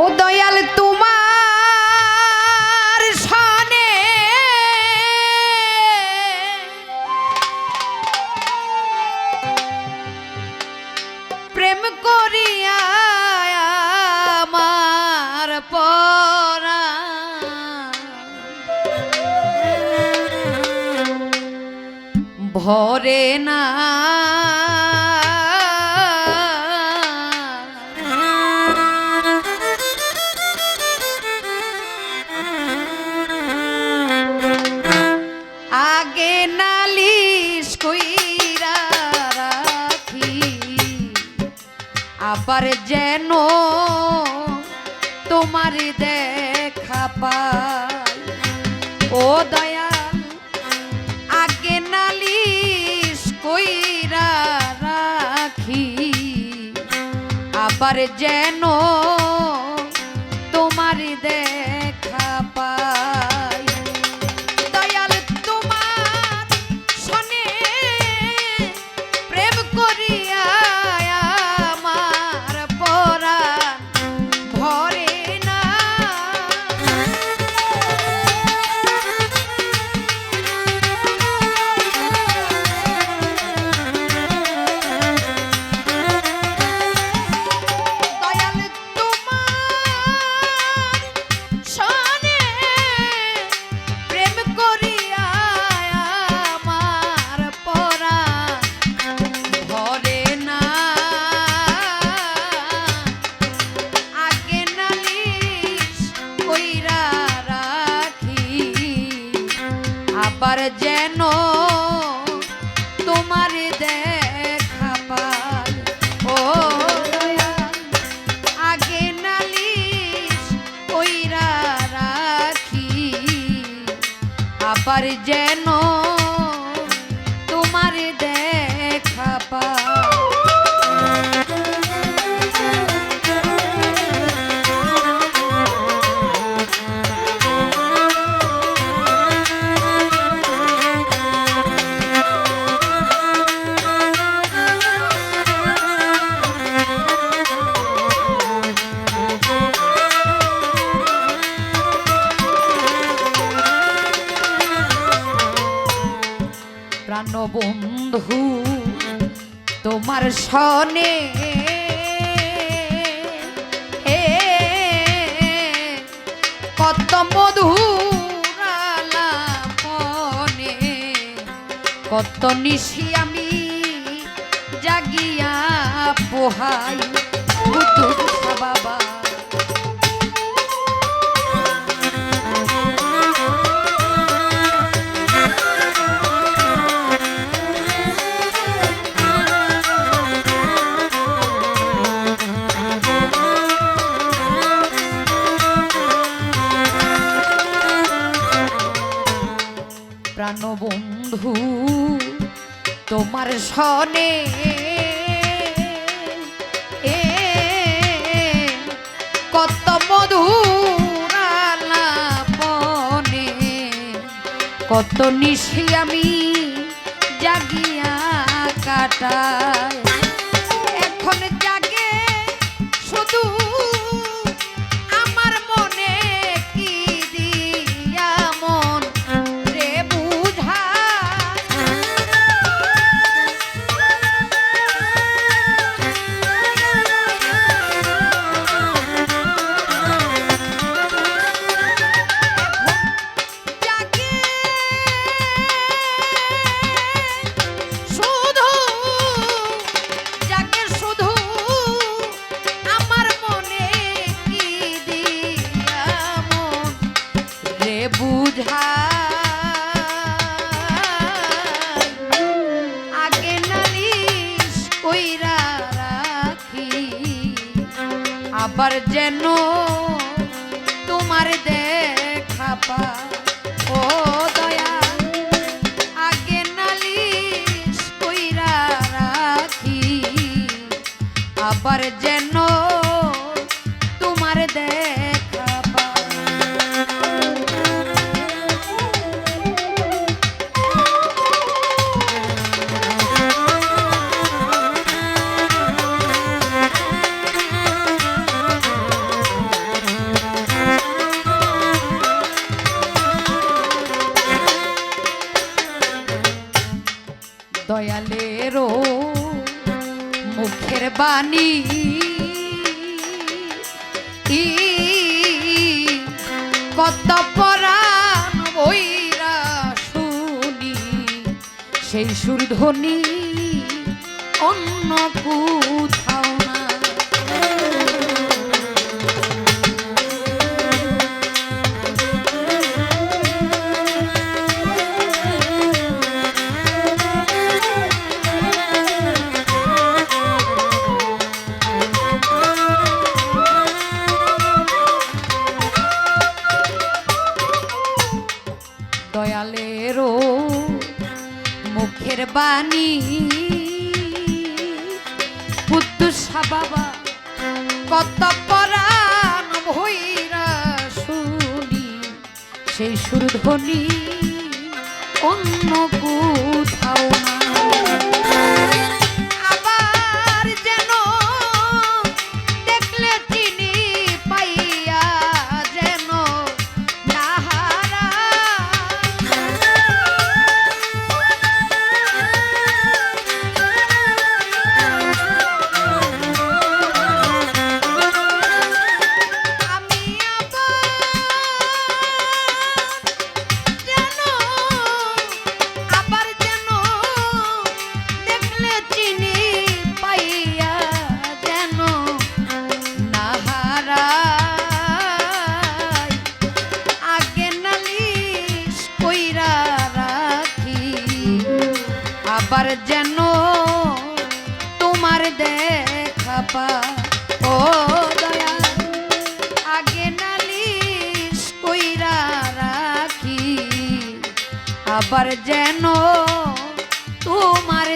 ও দয়াল তোমার সনে প্রেম করিয়া আমার পরা। ভরে না আবার যেন তোমার দেখা পাই। ও দয়াল, আগে নালিশ কইরা রাখি। আবার যেন তোমার দেখা যেন তোমার দেখা পাই। ও আগে নালিশ কইরা রাখি। আবার যেন তোমার দেখা পাই। প্রাণবন্ধু তোমার সনে হে কত মধুরালাপনে কত নিশি আমি জাগিয়া পোহাই। তোমার এ কত মধুরালাপনে কত নিশি আমি জাগিয়া কাটায় আবার যেন তোমার দেখা পা ও দয়া আগে নালিশ কইরা রাখি। আবার যেন পানি কত পরাণ বইরা শুনি সেই সুরধ্বনি অন্য কুত মুখের বাণী। পুত্তুষা বাবা কত পরাণ ভৈরা শুনি। সেই সুরধ্বনি অন্য কোথাও তোমার দেখা পা। ও দয়া আগে নালিশ কইরা রাখি। আবার যেন তোমার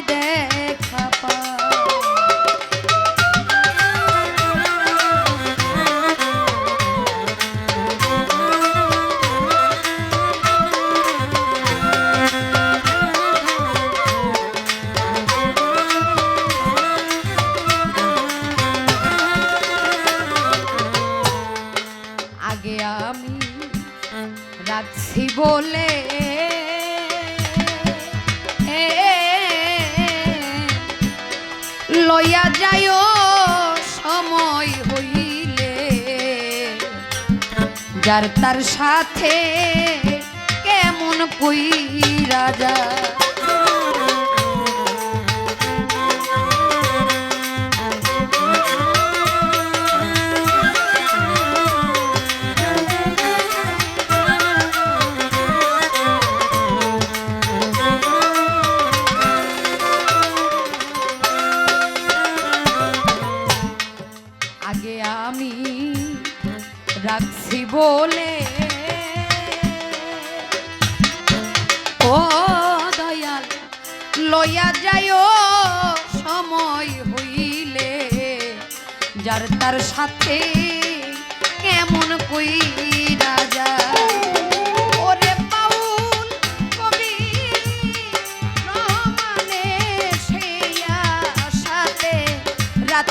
যার তার সাথে কেমন কই রাজা লইয়া যাইও সময় হইলে যার তার সাথে কেমন কই আশাতে রাত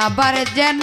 আবার যেন